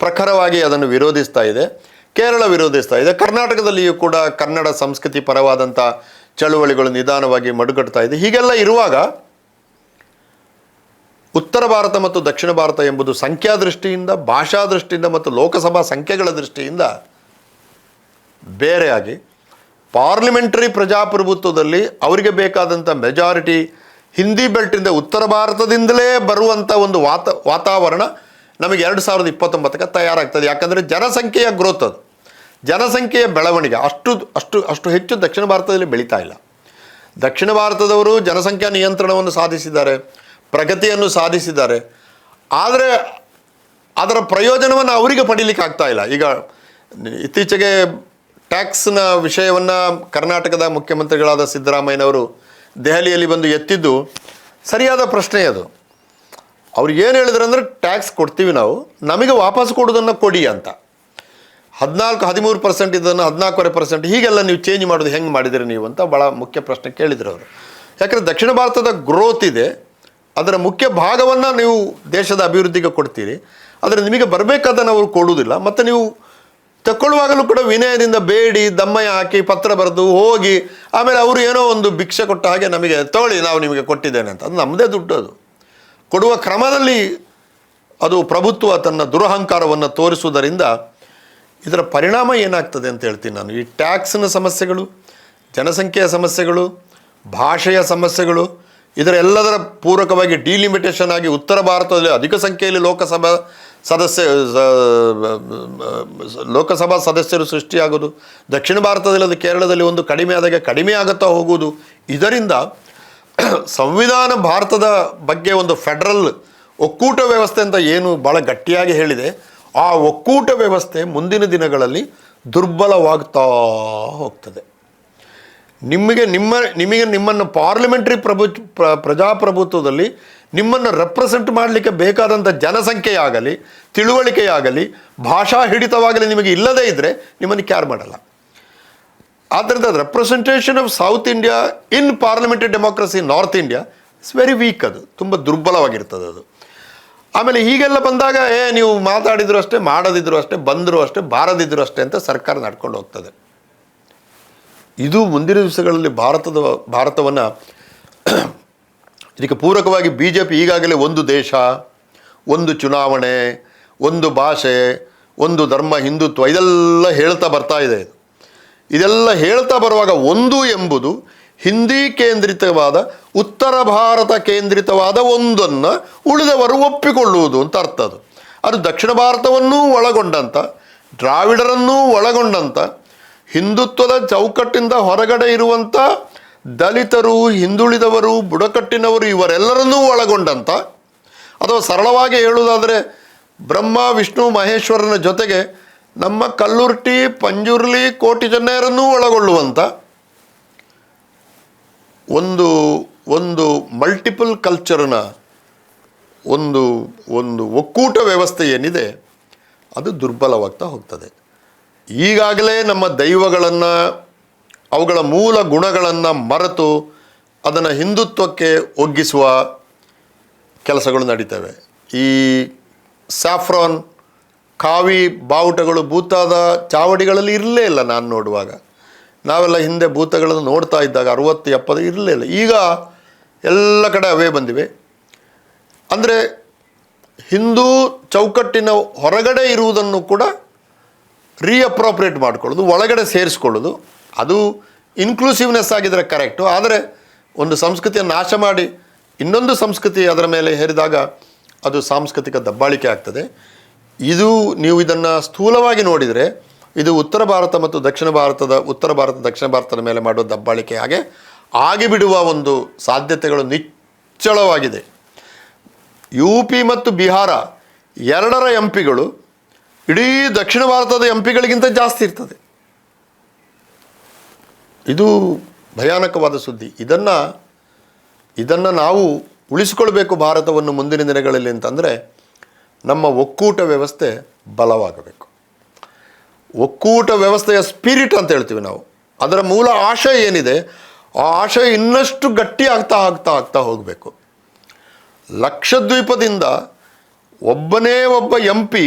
ಪ್ರಖರವಾಗಿ ಅದನ್ನು ವಿರೋಧಿಸ್ತಾ ಇದೆ. ಕೇರಳ ವಿರೋಧಿಸ್ತಾ ಇದೆ. ಕರ್ನಾಟಕದಲ್ಲಿಯೂ ಕೂಡ ಕನ್ನಡ ಸಂಸ್ಕೃತಿ ಪರವಾದಂಥ ಚಳುವಳಿಗಳು ನಿಧಾನವಾಗಿ ಮಡುಗಟ್ತಾ ಇದೆ. ಹೀಗೆಲ್ಲ ಇರುವಾಗ ಉತ್ತರ ಭಾರತ ಮತ್ತು ದಕ್ಷಿಣ ಭಾರತ ಎಂಬುದು ಸಂಖ್ಯಾ ದೃಷ್ಟಿಯಿಂದ ಭಾಷಾ ದೃಷ್ಟಿಯಿಂದ ಮತ್ತು ಲೋಕಸಭಾ ಸಂಖ್ಯೆಗಳ ದೃಷ್ಟಿಯಿಂದ ಬೇರೆಯಾಗಿ ಪಾರ್ಲಿಮೆಂಟರಿ ಪ್ರಜಾಪ್ರಭುತ್ವದಲ್ಲಿ ಅವರಿಗೆ ಬೇಕಾದಂಥ ಮೆಜಾರಿಟಿ ಹಿಂದಿ ಬೆಲ್ಟಿಂದ ಉತ್ತರ ಭಾರತದಿಂದಲೇ ಬರುವಂಥ ಒಂದು ವಾತ, ವಾತಾವರಣ ನಮಗೆ ಎರಡು ಸಾವಿರದ ಇಪ್ಪತ್ತೊಂಬತ್ತಕ್ಕೆ ತಯಾರಾಗ್ತದೆ. ಯಾಕಂದರೆ ಜನಸಂಖ್ಯೆಯ ಗ್ರೋತ್ ಅದು. ಜನಸಂಖ್ಯೆಯ ಬೆಳವಣಿಗೆ ಅಷ್ಟು ಅಷ್ಟು ಅಷ್ಟು ಹೆಚ್ಚು ದಕ್ಷಿಣ ಭಾರತದಲ್ಲಿ ಬೆಳೀತಾ ಇಲ್ಲ. ದಕ್ಷಿಣ ಭಾರತದವರು ಜನಸಂಖ್ಯಾ ನಿಯಂತ್ರಣವನ್ನು ಸಾಧಿಸಿದ್ದಾರೆ, ಪ್ರಗತಿಯನ್ನು ಸಾಧಿಸಿದ್ದಾರೆ. ಆದರೆ ಅದರ ಪ್ರಯೋಜನವನ್ನು ಅವರಿಗೆ ಪಡೀಲಿಕ್ಕೆ ಆಗ್ತಾ ಇಲ್ಲ. ಈಗ ಇತ್ತೀಚೆಗೆ ಟ್ಯಾಕ್ಸ್ನ ವಿಷಯವನ್ನು ಕರ್ನಾಟಕದ ಮುಖ್ಯಮಂತ್ರಿಗಳಾದ ಸಿದ್ದರಾಮಯ್ಯನವರು ದೆಹಲಿಯಲ್ಲಿ ಬಂದು ಎತ್ತಿದ್ದು ಸರಿಯಾದ ಪ್ರಶ್ನೆ ಅದು. ಅವ್ರು ಏನು ಹೇಳಿದ್ರು ಅಂದರೆ ಟ್ಯಾಕ್ಸ್ ಕೊಡ್ತೀವಿ ನಾವು, ನಮಗೆ ವಾಪಸ್ ಕೊಡೋದನ್ನು ಕೊಡಿ ಅಂತ. ಹದಿನಾಲ್ಕು, ಹದಿಮೂರು ಪರ್ಸೆಂಟ್ ಇದನ್ನು ಹದಿನಾಲ್ಕೂವರೆ ಪರ್ಸೆಂಟ್ ಹೀಗೆಲ್ಲ ನೀವು ಚೇಂಜ್ ಮಾಡೋದು ಹೆಂಗೆ ಮಾಡಿದಿರಿ ನೀವು ಅಂತ ಭಾಳ ಮುಖ್ಯ ಪ್ರಶ್ನೆ ಕೇಳಿದ್ರು ಅವರು. ಯಾಕಂದರೆ ದಕ್ಷಿಣ ಭಾರತದ ಗ್ರೋತ್ ಇದೆ, ಅದರ ಮುಖ್ಯ ಭಾಗವನ್ನು ನೀವು ದೇಶದ ಅಭಿವೃದ್ಧಿಗೆ ಕೊಡ್ತೀರಿ, ಆದರೆ ನಿಮಗೆ ಬರಬೇಕಾದ ನಾವು ಕೊಡುವುದಿಲ್ಲ, ಮತ್ತು ನೀವು ತಗೊಳ್ಳುವಾಗಲೂ ಕೂಡ ವಿನಯದಿಂದ ಬೇಡಿ, ದಮ್ಮಯ್ಯ ಹಾಕಿ ಪತ್ರ ಬರೆದು ಹೋಗಿ, ಆಮೇಲೆ ಅವರು ಏನೋ ಒಂದು ಭಿಕ್ಷೆ ಕೊಟ್ಟ ಹಾಗೆ ನಮಗೆ ತಗೊಳ್ಳಿ, ನಾವು ನಿಮಗೆ ಕೊಟ್ಟಿದ್ದೇನೆ ಅಂತ. ಅದು ನಮ್ಮದೇ ದುಡ್ಡು ಅದು. ಕೊಡುವ ಕ್ರಮದಲ್ಲಿ ಅದು ಪ್ರಭುತ್ವ ತನ್ನ ದುರಹಂಕಾರವನ್ನು ತೋರಿಸುವುದರಿಂದ ಇದರ ಪರಿಣಾಮ ಏನಾಗ್ತದೆ ಅಂತ ಹೇಳ್ತೀನಿ ನಾನು. ಈ ಟ್ಯಾಕ್ಸ್ನ ಸಮಸ್ಯೆಗಳು, ಜನಸಂಖ್ಯೆಯ ಸಮಸ್ಯೆಗಳು, ಭಾಷೆಯ ಸಮಸ್ಯೆಗಳು, ಇದರ ಎಲ್ಲದರ ಪೂರಕವಾಗಿ ಡಿಲಿಮಿಟೇಷನ್ ಆಗಿ ಉತ್ತರ ಭಾರತದಲ್ಲಿ ಅಧಿಕ ಸಂಖ್ಯೆಯಲ್ಲಿ ಲೋಕಸಭಾ ಸದಸ್ಯ ಲೋಕಸಭಾ ಸದಸ್ಯರು ಸೃಷ್ಟಿಯಾಗೋದು ದಕ್ಷಿಣ ಭಾರತದಲ್ಲಿ ಅದು ಕೇರಳದಲ್ಲಿ ಒಂದು ಕಡಿಮೆ ಆದಾಗ ಕಡಿಮೆ ಆಗುತ್ತಾ ಹೋಗುವುದು. ಇದರಿಂದ ಸಂವಿಧಾನ ಭಾರತದ ಬಗ್ಗೆ ಒಂದು ಫೆಡರಲ್ ಒಕ್ಕೂಟ ವ್ಯವಸ್ಥೆ ಅಂತ ಏನು ಭಾಳ ಗಟ್ಟಿಯಾಗಿ ಹೇಳಿದೆ. ಆ ಒಕ್ಕೂಟ ವ್ಯವಸ್ಥೆ ಮುಂದಿನ ದಿನಗಳಲ್ಲಿ ದುರ್ಬಲವಾಗ್ತಾ ಹೋಗ್ತದೆ. ನಿಮಗೆ ನಿಮ್ಮ, ನಿಮಗೆ ನಿಮ್ಮನ್ನು ಪಾರ್ಲಿಮೆಂಟ್ರಿ ಪ್ರಭು, ಪ್ರ- ಪ್ರಜಾಪ್ರಭುತ್ವದಲ್ಲಿ ನಿಮ್ಮನ್ನು ರೆಪ್ರೆಸೆಂಟ್ ಮಾಡಲಿಕ್ಕೆ ಬೇಕಾದಂಥ ಜನಸಂಖ್ಯೆಯಾಗಲಿ, ತಿಳುವಳಿಕೆಯಾಗಲಿ, ಭಾಷಾ ಹಿಡಿತವಾಗಲಿ ನಿಮಗೆ ಇಲ್ಲದೇ ಇದ್ದರೆ ನಿಮ್ಮನ್ನು ಕ್ಯಾರ್ ಮಾಡಲ್ಲ. ಆದ್ದರಿಂದ representation of south India in parliamentary democracy north India it's very weak ಅದು. ತುಂಬ ದುರ್ಬಲವಾಗಿರ್ತದೆ ಅದು. ಆಮೇಲೆ ಹೀಗೆಲ್ಲ ಬಂದಾಗ, ಏ, ನೀವು ಮಾತಾಡಿದ್ರು ಅಷ್ಟೇ, ಮಾಡದಿದ್ರು ಅಷ್ಟೇ, ಬಂದರೂ ಅಷ್ಟೇ, ಬಾರದಿದ್ರು ಅಷ್ಟೇ ಅಂತ ಸರ್ಕಾರ ನಡ್ಕೊಂಡು ಹೋಗ್ತದೆ. ಇದು ಮುಂದಿನ ದಿವಸಗಳಲ್ಲಿ ಭಾರತದ, ಭಾರತವನ್ನು ಇದಕ್ಕೆ ಪೂರಕವಾಗಿ ಬಿ ಜೆ ಪಿ ಈಗಾಗಲೇ ಒಂದು ದೇಶ, ಒಂದು ಚುನಾವಣೆ, ಒಂದು ಭಾಷೆ, ಒಂದು ಧರ್ಮ, ಹಿಂದುತ್ವ, ಇದೆಲ್ಲ ಹೇಳ್ತಾ ಬರ್ತಾ ಇದೆ ಇದು. ಇದೆಲ್ಲ ಹೇಳ್ತಾ ಬರುವಾಗ ಒಂದು ಎಂಬುದು ಹಿಂದಿ ಕೇಂದ್ರಿತವಾದ, ಉತ್ತರ ಭಾರತ ಕೇಂದ್ರಿತವಾದ ಒಂದನ್ನು ಉಳಿದವರು ಒಪ್ಪಿಕೊಳ್ಳುವುದು ಅಂತ ಅರ್ಥ ಅದು. ಅದು ದಕ್ಷಿಣ ಭಾರತವನ್ನೂ ಒಳಗೊಂಡಂಥ ದ್ರಾವಿಡರನ್ನೂ ಒಳಗೊಂಡಂಥ ಹಿಂದುತ್ವದ ಚೌಕಟ್ಟಿಂದ ಹೊರಗಡೆ ಇರುವಂಥ ದಲಿತರು, ಹಿಂದುಳಿದವರು, ಬುಡಕಟ್ಟಿನವರು ಇವರೆಲ್ಲರನ್ನೂ ಒಳಗೊಂಡಂಥ ಅಥವಾ ಸರಳವಾಗಿ ಹೇಳುವುದಾದರೆ ಬ್ರಹ್ಮ, ವಿಷ್ಣು, ಮಹೇಶ್ವರನ ಜೊತೆಗೆ ನಮ್ಮ ಕಲ್ಲುರ್ಟಿ, ಪಂಜುರ್ಲಿ ಕೋಟಿ ಜನರನ್ನೂ ಒಳಗೊಳ್ಳುವಂಥ ಒಂದು ಒಂದು ಮಲ್ಟಿಪಲ್ ಕಲ್ಚರ್ನ ಒಂದು ಒಂದು ಒಕ್ಕೂಟ ವ್ಯವಸ್ಥೆ ಏನಿದೆ, ಅದು ದುರ್ಬಲವಾಗ್ತಾ ಹೋಗ್ತದೆ. ಈಗಾಗಲೇ ನಮ್ಮ ದೈವಗಳನ್ನು ಅವುಗಳ ಮೂಲ ಗುಣಗಳನ್ನು ಮರೆತು ಅದನ್ನು ಹಿಂದುತ್ವಕ್ಕೆ ಒಗ್ಗಿಸುವ ಕೆಲಸಗಳು ನಡೀತವೆ. ಈ ಸ್ಯಾಫ್ರಾನ್ ಕಾವಿ ಬಾವುಟಗಳು ಭೂತಾದ ಚಾವಡಿಗಳಲ್ಲಿ ಇರಲೇ ಇಲ್ಲ ನಾನು ನೋಡುವಾಗ. ನಾವೆಲ್ಲ ಹಿಂದೆ ಭೂತಗಳನ್ನು ನೋಡ್ತಾ ಇದ್ದಾಗ ಅರುವತ್ತು, ಎಪ್ಪತ್ತು ಇರಲೇ ಇಲ್ಲ. ಈಗ ಎಲ್ಲ ಕಡೆ ಅವೇ ಬಂದಿವೆ. ಅಂದರೆ ಹಿಂದೂ ಚೌಕಟ್ಟಿನ ಹೊರಗಡೆ ಇರುವುದನ್ನು ಕೂಡ ರೀಅಪ್ರೋಪ್ರಿಯೇಟ್ ಮಾಡಿಕೊಳ್ಳೋದು, ಒಳಗಡೆ ಸೇರಿಸ್ಕೊಳ್ಳೋದು. ಅದು ಇನ್ಕ್ಲೂಸಿವ್ನೆಸ್ ಆಗಿದ್ರೆ ಕರೆಕ್ಟು ಆದರೆ ಒಂದು ಸಂಸ್ಕೃತಿಯನ್ನು ನಾಶ ಮಾಡಿ ಇನ್ನೊಂದು ಸಂಸ್ಕೃತಿ ಅದರ ಮೇಲೆ ಹೇರಿದಾಗ ಅದು ಸಾಂಸ್ಕೃತಿಕ ದಬ್ಬಾಳಿಕೆ ಆಗ್ತದೆ. ಇದು ನೀವು ಇದನ್ನು ಸ್ಥೂಲವಾಗಿ ನೋಡಿದರೆ ಇದು ಉತ್ತರ ಭಾರತ ಮತ್ತು ದಕ್ಷಿಣ ಭಾರತದ, ಉತ್ತರ ಭಾರತ, ದಕ್ಷಿಣ ಭಾರತದ ಮೇಲೆ ಮಾಡುವ ದಬ್ಬಾಳಿಕೆ ಹಾಗೆ ಆಗಿಬಿಡುವ ಒಂದು ಸಾಧ್ಯತೆಗಳು ನಿಚ್ಚಳವಾಗಿದೆ. ಯು ಪಿ ಮತ್ತು ಬಿಹಾರ ಎರಡರ ಎಂ ಪಿಗಳು ಇಡೀ ದಕ್ಷಿಣ ಭಾರತದ ಎಂ ಪಿಗಳಿಗಿಂತ ಜಾಸ್ತಿ ಇರ್ತದೆ. ಇದು ಭಯಾನಕವಾದ ಸುದ್ದಿ. ಇದನ್ನು ಇದನ್ನು ನಾವು ಉಳಿಸಿಕೊಳ್ಬೇಕು ಭಾರತವನ್ನು ಮುಂದಿನ ದಿನಗಳಲ್ಲಿ ಅಂತಂದರೆ ನಮ್ಮ ಒಕ್ಕೂಟ ವ್ಯವಸ್ಥೆ ಬಲವಾಗಬೇಕು. ಒಕ್ಕೂಟ ವ್ಯವಸ್ಥೆಯ ಸ್ಪಿರಿಟ್ ಅಂತ ಹೇಳ್ತೀವಿ ನಾವು. ಅದರ ಮೂಲ ಆಶಯ ಏನಿದೆ, ಆ ಆಶಯ ಇನ್ನಷ್ಟು ಗಟ್ಟಿ ಆಗ್ತಾ ಆಗ್ತಾ ಆಗ್ತಾ ಹೋಗಬೇಕು. ಲಕ್ಷದ್ವೀಪದಿಂದ ಒಬ್ಬನೇ ಒಬ್ಬ ಎಂ ಪಿ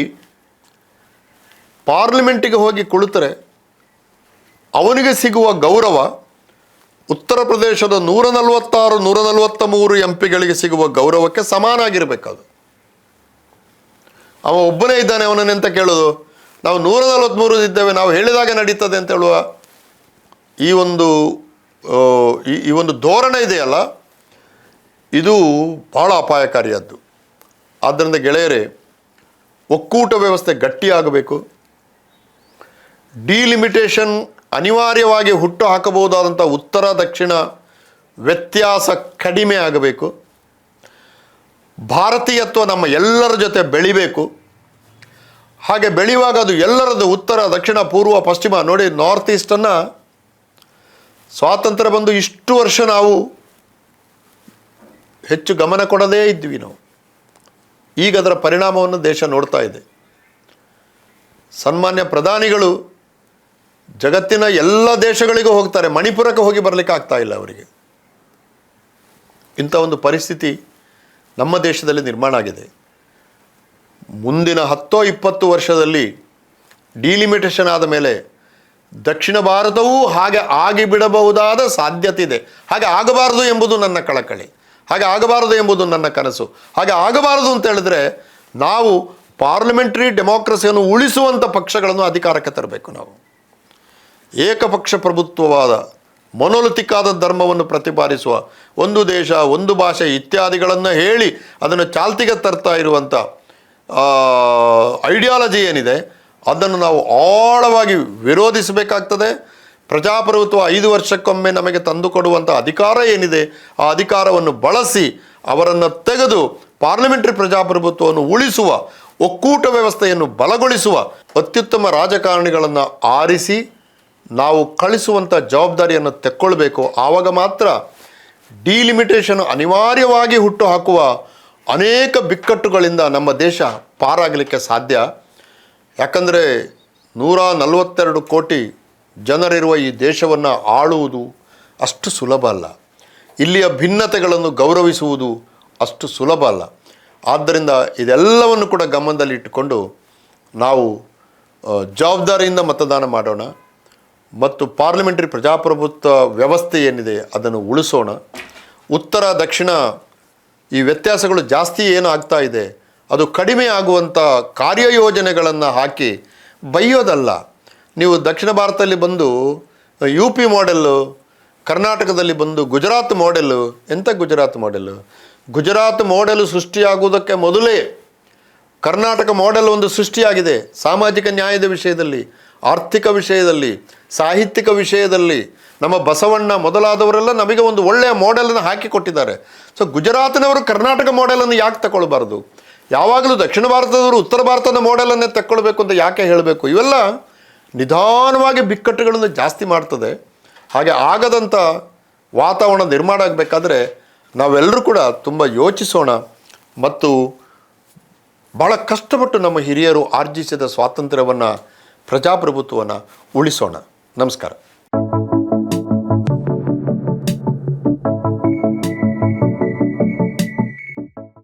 ಪಾರ್ಲಿಮೆಂಟಿಗೆ ಹೋಗಿ ಕುಳಿತರೆ ಅವನಿಗೆ ಸಿಗುವ ಗೌರವ ಉತ್ತರ ಪ್ರದೇಶದ ನೂರ ನಲವತ್ತಾರು ನೂರ ನಲವತ್ತ ಮೂರು ಎಂ ಪಿಗಳಿಗೆ ಸಿಗುವ ಗೌರವಕ್ಕೆ ಸಮಾನ ಆಗಿರಬೇಕದು ಅವ ಒಬ್ಬನೇ ಇದ್ದಾನೆ ಅವನನ್ನೆಂತ ಕೇಳೋದು? ನಾವು ನೂರ ನಲವತ್ತ್ಮೂರು ಇದ್ದೇವೆ, ನಾವು ಹೇಳಿದಾಗ ನಡೀತದೆ ಅಂತ ಹೇಳುವ ಈ ಒಂದು ಈ ಒಂದು ಧೋರಣೆ ಇದೆಯಲ್ಲ, ಇದು ಬಹಳ ಅಪಾಯಕಾರಿಯಾದ್ದು. ಆದ್ದರಿಂದ ಗೆಳೆಯರೇ, ಒಕ್ಕೂಟ ವ್ಯವಸ್ಥೆ ಗಟ್ಟಿಯಾಗಬೇಕು. ಡಿಲಿಮಿಟೇಷನ್ ಅನಿವಾರ್ಯವಾಗಿ ಹುಟ್ಟು ಹಾಕಬಹುದಾದಂಥ ಉತ್ತರ, ದಕ್ಷಿಣ ವ್ಯತ್ಯಾಸ ಕಡಿಮೆ ಆಗಬೇಕು. ಭಾರತೀಯತ್ವ ನಮ್ಮ ಎಲ್ಲರ ಜೊತೆ ಬೆಳಿಬೇಕು. ಹಾಗೆ ಬೆಳೆಯುವಾಗ ಅದು ಎಲ್ಲರದ್ದು ಉತ್ತರ, ದಕ್ಷಿಣ, ಪೂರ್ವ, ಪಶ್ಚಿಮ, ನೋಡಿ ನಾರ್ತ್ ಈಸ್ಟನ್ನು ಸ್ವಾತಂತ್ರ್ಯ ಬಂದು ಇಷ್ಟು ವರ್ಷ ನಾವು ಹೆಚ್ಚು ಗಮನ ಕೊಡದೇ ಇದ್ವಿ ನಾವು. ಈಗ ಅದರ ಪರಿಣಾಮವನ್ನು ದೇಶ ನೋಡ್ತಾ ಇದೆ. ಸನ್ಮಾನ್ಯ ಪ್ರಧಾನಿಗಳು ಜಗತ್ತಿನ ಎಲ್ಲ ದೇಶಗಳಿಗೂ ಹೋಗ್ತಾರೆ. ಮಣಿಪುರಕ್ಕೆ ಹೋಗಿ ಬರಲಿಕ್ಕೆ ಆಗ್ತಾ ಇಲ್ಲ ಅವರಿಗೆ. ಇಂಥ ಒಂದು ಪರಿಸ್ಥಿತಿ ನಮ್ಮ ದೇಶದಲ್ಲಿ ನಿರ್ಮಾಣ ಆಗಿದೆ. ಮುಂದಿನ ಹತ್ತೋ ಇಪ್ಪತ್ತು ವರ್ಷದಲ್ಲಿ ಡಿಲಿಮಿಟೇಷನ್ ಆದ ಮೇಲೆ ದಕ್ಷಿಣ ಭಾರತವೂ ಹಾಗೆ ಆಗಿಬಿಡಬಹುದಾದ ಸಾಧ್ಯತೆ ಇದೆ. ಹಾಗೆ ಆಗಬಾರದು ಎಂಬುದು ನನ್ನ ಕಳಕಳಿ. ಹಾಗೆ ಆಗಬಾರದು ಎಂಬುದು ನನ್ನ ಕನಸು. ಹಾಗೆ ಆಗಬಾರದು ಅಂತ ಹೇಳಿದ್ರೆ ನಾವು ಪಾರ್ಲಿಮೆಂಟರಿ ಡೆಮೋಕ್ರಸಿಯನ್ನು ಉಳಿಸುವಂಥ ಪಕ್ಷಗಳನ್ನು ಅಧಿಕಾರಕ್ಕೆ ತರಬೇಕು ನಾವು. ಏಕಪಕ್ಷ ಪ್ರಭುತ್ವವಾದ ಮೊನೊಲಿಥಿಕ್ ಆದ ಧರ್ಮವನ್ನು ಪ್ರತಿಪಾದಿಸುವ ಒಂದು ದೇಶ, ಒಂದು ಭಾಷೆ ಇತ್ಯಾದಿಗಳನ್ನು ಹೇಳಿ ಅದನ್ನು ಚಾಲ್ತಿಗೆ ತರ್ತಾ ಇರುವಂಥ ಐಡಿಯಾಲಜಿ ಏನಿದೆ, ಅದನ್ನು ನಾವು ಆಳವಾಗಿ ವಿರೋಧಿಸಬೇಕಾಗ್ತದೆ. ಪ್ರಜಾಪ್ರಭುತ್ವ ಐದು ವರ್ಷಕ್ಕೊಮ್ಮೆ ನಮಗೆ ತಂದುಕೊಡುವಂಥ ಅಧಿಕಾರ ಏನಿದೆ, ಆ ಅಧಿಕಾರವನ್ನು ಬಳಸಿ ಅವರನ್ನು ತೆಗೆದು ಪಾರ್ಲಿಮೆಂಟರಿ ಪ್ರಜಾಪ್ರಭುತ್ವವನ್ನು ಉಳಿಸುವ ಒಕ್ಕೂಟ ವ್ಯವಸ್ಥೆಯನ್ನು ಬಲಗೊಳಿಸುವ ಅತ್ಯುತ್ತಮ ರಾಜಕಾರಣಿಗಳನ್ನು ಆರಿಸಿ ನಾವು ಕಳಿಸುವಂಥ ಜವಾಬ್ದಾರಿಯನ್ನು ತೆಕ್ಕೊಳ್ಬೇಕು. ಆವಾಗ ಮಾತ್ರ ಡಿಲಿಮಿಟೇಷನ್ ಅನಿವಾರ್ಯವಾಗಿ ಹುಟ್ಟು ಹಾಕುವ ಅನೇಕ ಬಿಕ್ಕಟ್ಟುಗಳಿಂದ ನಮ್ಮ ದೇಶ ಪಾರಾಗಲಿಕ್ಕೆ ಸಾಧ್ಯ. ಯಾಕಂದರೆ ನೂರ ನಲವತ್ತೆರಡು ಕೋಟಿ ಜನರಿರುವ ಈ ದೇಶವನ್ನು ಆಳುವುದು ಅಷ್ಟು ಸುಲಭ ಅಲ್ಲ. ಇಲ್ಲಿಯ ಭಿನ್ನತೆಗಳನ್ನು ಗೌರವಿಸುವುದು ಅಷ್ಟು ಸುಲಭ ಅಲ್ಲ. ಆದ್ದರಿಂದ ಇದೆಲ್ಲವನ್ನು ಕೂಡ ಗಮನದಲ್ಲಿ ಇಟ್ಟುಕೊಂಡು ನಾವು ಜವಾಬ್ದಾರಿಯಿಂದ ಮತದಾನ ಮಾಡೋಣ. ಮತ್ತು ಪಾರ್ಲಿಮೆಂಟರಿ ಪ್ರಜಾಪ್ರಭುತ್ವ ವ್ಯವಸ್ಥೆ ಏನಿದೆ ಅದನ್ನು ಉಳಿಸೋಣ. ಉತ್ತರ, ದಕ್ಷಿಣ ಈ ವ್ಯತ್ಯಾಸಗಳು ಜಾಸ್ತಿ ಏನು ಆಗ್ತಾ ಇದೆ, ಅದು ಕಡಿಮೆ ಆಗುವಂಥ ಕಾರ್ಯಯೋಜನೆಗಳನ್ನು ಹಾಕಿ ಬೈಯೋದಲ್ಲ ನೀವು ದಕ್ಷಿಣ ಭಾರತದಲ್ಲಿ ಬಂದು ಯು ಪಿ ಮಾಡೆಲ್ಲು ಕರ್ನಾಟಕದಲ್ಲಿ ಬಂದು ಗುಜರಾತ್ ಮಾಡೆಲ್ಲು ಎಂಥ ಗುಜರಾತ್ ಮಾಡೆಲ್ಲು ಗುಜರಾತ್ ಮಾಡೆಲ್ ಸೃಷ್ಟಿಯಾಗುವುದಕ್ಕೆ ಮೊದಲೇ ಕರ್ನಾಟಕ ಮಾಡೆಲ್ ಒಂದು ಸೃಷ್ಟಿಯಾಗಿದೆ. ಸಾಮಾಜಿಕ ನ್ಯಾಯದ ವಿಷಯದಲ್ಲಿ, ಆರ್ಥಿಕ ವಿಷಯದಲ್ಲಿ, ಸಾಹಿತ್ಯಿಕ ವಿಷಯದಲ್ಲಿ ನಮ್ಮ ಬಸವಣ್ಣ ಮೊದಲಾದವರೆಲ್ಲ ನಮಗೆ ಒಂದು ಒಳ್ಳೆಯ ಮಾಡೆಲನ್ನು ಹಾಕಿಕೊಟ್ಟಿದ್ದಾರೆ. ಸೊ ಗುಜರಾತಿನವರು ಕರ್ನಾಟಕ ಮಾಡೆಲನ್ನು ಯಾಕೆ ತಗೊಳ್ಬಾರ್ದು? ಯಾವಾಗಲೂ ದಕ್ಷಿಣ ಭಾರತದವರು ಉತ್ತರ ಭಾರತದ ಮಾಡೆಲನ್ನೇ ತಕ್ಕೊಳ್ಬೇಕು ಅಂತ ಯಾಕೆ ಹೇಳಬೇಕು? ಇವೆಲ್ಲ ನಿಧಾನವಾಗಿ ಬಿಕ್ಕಟ್ಟುಗಳನ್ನು ಜಾಸ್ತಿ ಮಾಡ್ತದೆ. ಹಾಗೆ ಆಗದಂಥ ವಾತಾವರಣ ನಿರ್ಮಾಣ ಆಗಬೇಕಾದ್ರೆ ನಾವೆಲ್ಲರೂ ಕೂಡ ತುಂಬ ಯೋಚಿಸೋಣ. ಮತ್ತು ಬಹಳ ಕಷ್ಟಪಟ್ಟು ನಮ್ಮ ಹಿರಿಯರು ಆರ್ಜಿಸಿದ ಸ್ವಾತಂತ್ರ್ಯವನ್ನು ಪ್ರಜಾಪ್ರಭುತ್ವವನ್ನು ಉಳಿಸೋಣ. ನಮಸ್ಕಾರ.